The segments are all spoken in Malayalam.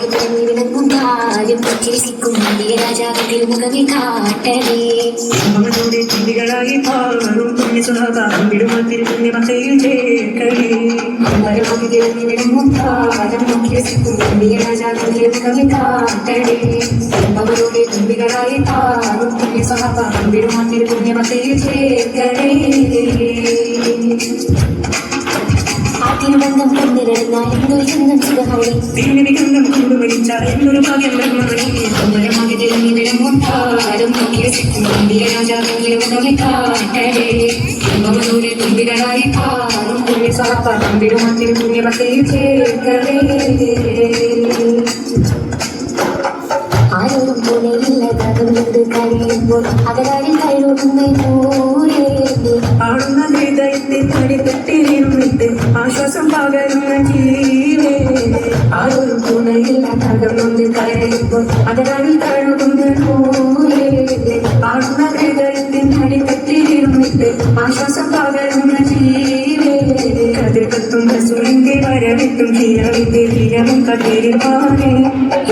മന്ദരമാകിലും ചിരിക്കും രാജാവിൽ മുഖമേ കാട്ടലേ അവരുടെ ചിന്തികളായി പാറും പുണ്യ സ്വഭാവം വിടുമത്തിൽ പുണ്യ മക്കയിൽ ചേർക്കലേ അവരുടെ തുമ്പികളായി പാറും പുണ്യ സ്വഭാവം വിടുമത്തിൽ പുണ്യമക്കയിൽ ചേർക്കലേ ആത്തിനുബന്ധം കൊണ്ടിരുന്നാൽ എന്തോ എന്നും സുഖമായി തിരുനബി ഗന്ധം കൊണ്ടുമരിച്ച എന്നൊരു ഭാഗ്യം ബ്രഹ്മണി തുമ്പികളായി പാറും പുണ്യ സ്വഭാവം വിടുമത്തിൽ പുണ്യമക്കയിൽ ചേർക്കലേ ആരോടും പോലെ കൊണ്ട് കഴിയുമ്പോൾ കൈ കൈകൊടുന്ന ആരോടും തുണയില്ലാതും കരയുമ്പോൾ അകലാരിൽ കഴുകുന്ന പൂരേ ആടുന്ന ഹൃദയത്തിൽ തടിപ്പെട്ടിരുന്നിട്ട് ആശ്വാസം പകരുന്ന ജീവേ കതിർക്കത്തും റസൂലിന്റെ വരവിട്ടും ഹീരവിന്റെ ഹീരവും കതിരുവാനേ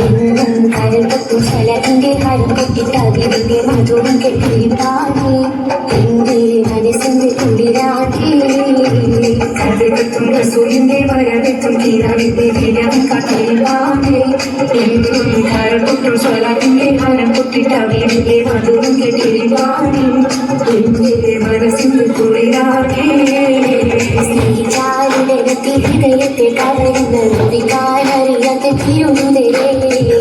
എന്നും കരകത്തും സ്ഥലത്തിന്റെ കരം കെട്ടിട്ടതിന്റെ മധുരം കെട്ടിട്ടാനേ എന്റെ കുളിരാട്ടേ കതിർക്കത്തും റസൂലിന്റെ വരവിട്ടും കീരാവിന്റെ കതിരുവാനേ എന്നും കരകത്തും സ്വലത്തിന്റെ കരം പൊട്ടിട്ടവിടിന്റെ മധുരം കെട്ടിരുവാനേ എന്റെ മനസ്സിന്റെ കുളിരാകേ ഹൃദയത്തെ കവരുന്ന വികാരറിയാത്ത തിരുമുതലേ.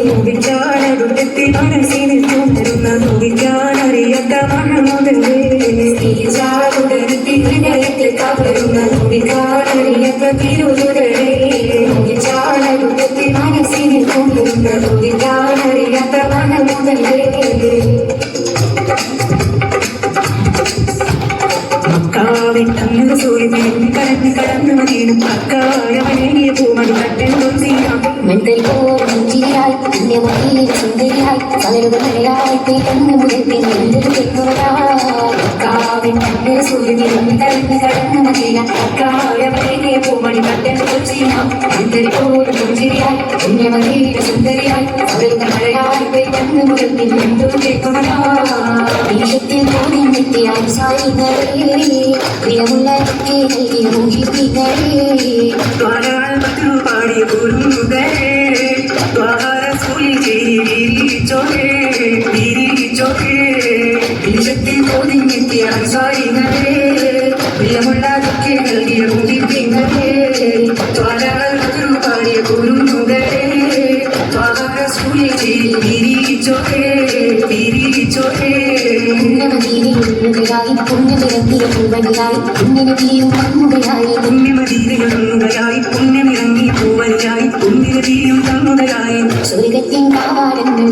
നോവിച്ചാലൊടുക്കത്തിൽ മനസ്സിന് തോന്നുന്ന നോവിക്കാനറിയാത്ത മണമുതലേ ഹൃദയത്തെ കവരുന്ന വികാരറിയാത്ത തിരുമുതലേ വിചാരത്തെ മനസ്സിന് കൊണ്ടുന്ന വികാരറിയാത്ത മനമുതലേ കാവിട്ടന്ന് സൂര്യൻ സുന്ദരിയായി പലരുടെ മലയായി പെയ്യുന്ന മുതൽ പിന്നെ കാവിൻ കണ്ണ് സൂര്യൻ കടന്ന് കടന്നു മതിയും അക്കാരവനെ പൂമണി ചെയ്യാം മെന്തൽ പോലും ചിരിയായി പുണ്യമീ സുന്ദരിയായി പലരുടെ മലയായി പെയ്യുന്ന മുതൽ പിന്നെ ദേശത്തിൽ പോലും നിത്യായി സായികളേ പ്രിയമുള്ള മോഹിപ്പികളേ ത്വരാൽമത്തു പാടിയ കുരുന്നുകളേ ദേശത്തിൽ പോലും നിത്യായി സായികളേ പ്രിയമുള്ള നൽകിയ മോഹിപ്പികളേ ത്വരാൽമത്തു പാടിയ കുരുന്നുകളേ ത്വാരസൂലി ചെയ്തിരിച്ചോളേ തിരിച്ചോളേ പുണ്യമതിയായി പുണ്യമിറങ്ങിയ പൂവനിയായി പുണ്യനദിയും കണ്ണുകയായി പുണ്യമതീരങ്ങളുകയായി പുണ്യമിറങ്ങി പൂവനായി പുണ്യനദിയും തന്നുകയായി സ്വർഗത്തിൻ കാവാരങ്ങൾ